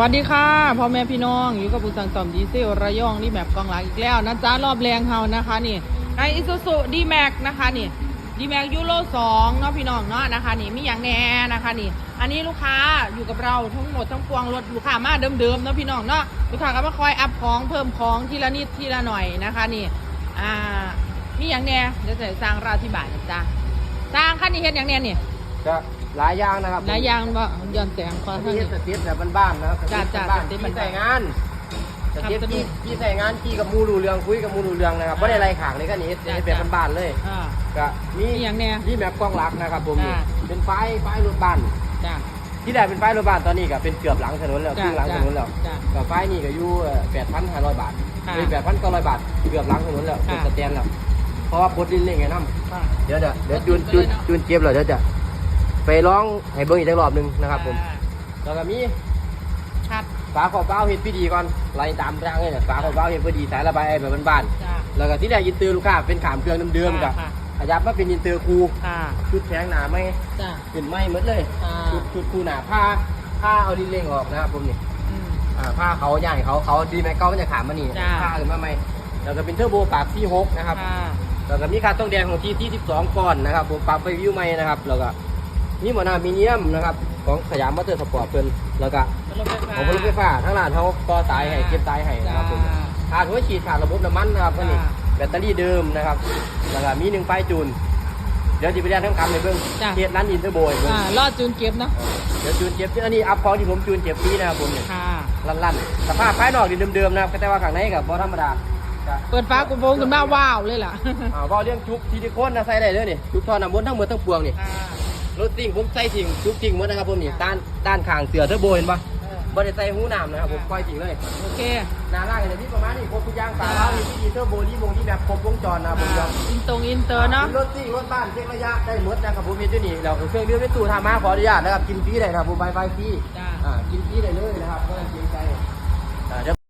วัสดีค่ะพ่อแม่พี่น้องอยู่กับผู้สั่งต่อมดีเซลระยองนี่แมปกองหลังอีกแล้วนะจ๊ะรอบแรงเฮานะคะนี่ในอิซูซุดีแม็กนะคะนี่ดีแม็กยูโรสองเนาะพี่น้องเนาะนะคะนี่มีอย่างแน่นะคะนี่ อันนี้ลูกค้าอยู่กับเราทั้งหมดทั้งปวงรถลูกค้ามาเดิมๆเนาะพี่น้องเนาะลูกค้าก็มาคอยอัพของเพิ่มของทีละนิดทีละหน่อยนะคะนี่อ่ามีอย่างแน่เดี๋ยวจะสร้างราธิบายนะจ๊ะสร้างขั้นนี้เฮ็ดอย่างแน่นี่ก็ หลายอย่างนะครับหลายอย่างว่าย้อนแสงขออันท่านนี้นี้สเต็ปแบบบ้านๆนะครับจ้ะจ้ะบ้านสเต็ปที่บ้านๆใส่งานสครับเต็ปสเต็ที่ปที่ใส่งานที่กับหมูรูเรืองคุยกับหมูรูเรืองนะครับอ่าไม่ได้ไรขางเลยก็นี่เฮ็ดจ้ะเฮ็ดแบบบ้านๆเลยอ่าก็มีมีอย่างแน่นี่แบบกล้องหลักนะครับผมนี่จ้ะเป็นไฟไฟรถบ้านจ้ะที่แรกเป็นไฟรถบ้านตอนนี้ก็เป็นเกือบหลังถนนแล้วจ้ะครึ่งหลังถนนแล้วจ้ะก็ไฟนี่ก็อยู่แปดพันห้าร้อยบาทค่ะเป็นแปดพันเก้าร้อยบาท เกือบหลังถนนแล้วค่ะเป็นสแตนแล้ว เพราะว่าปลดดินเล่งไงน้ำค่ะเดี๋ยวเดี๋ยวเดี๋ยวจูนจูนจูนเก็บเลยเดี๋ยวจะ ไปร้องให้เบิ้งอีกสักรอบหนึ่งนะครับผมแล้วก็มีชัดฝาขอบเบ้าเห็ดพี่ดีก่อนไล่ตามทางเลยเนี่ยฝาขอบเบ้าเห็ดพี่ดีสายระบายไอแบบบ้านจ้ะๆแล้วก็ที่ได้ยินเตือนลูกค้าเป็นขามเครื่องเดิมๆกับค่ะ ขยับมาเป็นยินเตอร์คูค่ะชุดแข็งหนาไหมจ้ะเป็นไหมหมดเลยค่ะชุดชุดคูหนาผ้าผ้าเอาลิ้นเล่งออกนะครับผมนี่อืม อ่าผ้าเขาใหญ่เขาเขาดีไหมเก้ามันจะขามมานี่จ้ะผ้าขึ้นมาไหมแล้วก็เป็นเทอร์โบปากที่หกนะครับ ค่ะ แล้วก็มีคาต้องแดงของที่ที่12ก่อนนะครับผมปรับไปวิวใหม่นะครับแล้วก็ มีหมอนามีเนียมนะครับของสยามมอเตอร์สปอร์ตเพิ่นแล้วก็รถไฟฟ้าของรถไฟฟ้าทั้งร้านเขาต่อสายให้เก็บสายให้นะครับผมจ้าขาดหัวฉีดขาดระบบน้ำมันนะครับอันนี้จ้าแบตเตอรี่เดิมนะครับแล้วก็มีหนึ่งไฟจูนเดี๋ยวจะไปเรียนทั้งคำในเบื้องจ้าเทียร้านอินเตอร์โบยเบื้องอ่ารอดจูนเก็บเนาะเดี๋ยวจูนเจ็บอันนี้อัพพอที่ผมจูนเจ็บฟรีนะครับผมเนี่ยค่ะลั่นๆสภาพภายนอกดีเดิมๆนะครับแต่ว่าข้างในกับบ่ธรรมดาก็เปิดฟ้ากระโปรงขึ้นมาว้าวเลยล่ะอ่าเว่าเรื่องจุกซิลิโคนนะใส่ได้เลยนี่จุกทอน้ำมันทั้งหมดทั้งปวงนี่ค่ะ รถซิ่งผมใส่ทิ้งทุกทิ้งหมดนะครับผมนี่ด้านด้านข้างเสือเทอร์โบเห็นปะเออบ่ได้ใส่หูน้ำนะครับผมปล่อยทิ้งเลยโอเคหน้าล่างเนี่ยมีประมาณนี้ครบทุกอย่างตาเรามีที่ดีเทอร์โบที่วงที่แบบครบวงจรนะครับผมยอมอินตรงอินเตอร์เนาะรถซิ่งรถบ้านเช็คระยะได้หมดนะครับผมมีตัวนี้เราเครื่องดื่มในตู้ทามาขออนุญาตนะครับกินฟรีได้นะครับผมไฟไฟฟรีจ้าอ่ากินฟรีได้เลยนะครับก็ต้องเกรงใจอ่าเดี๋ยว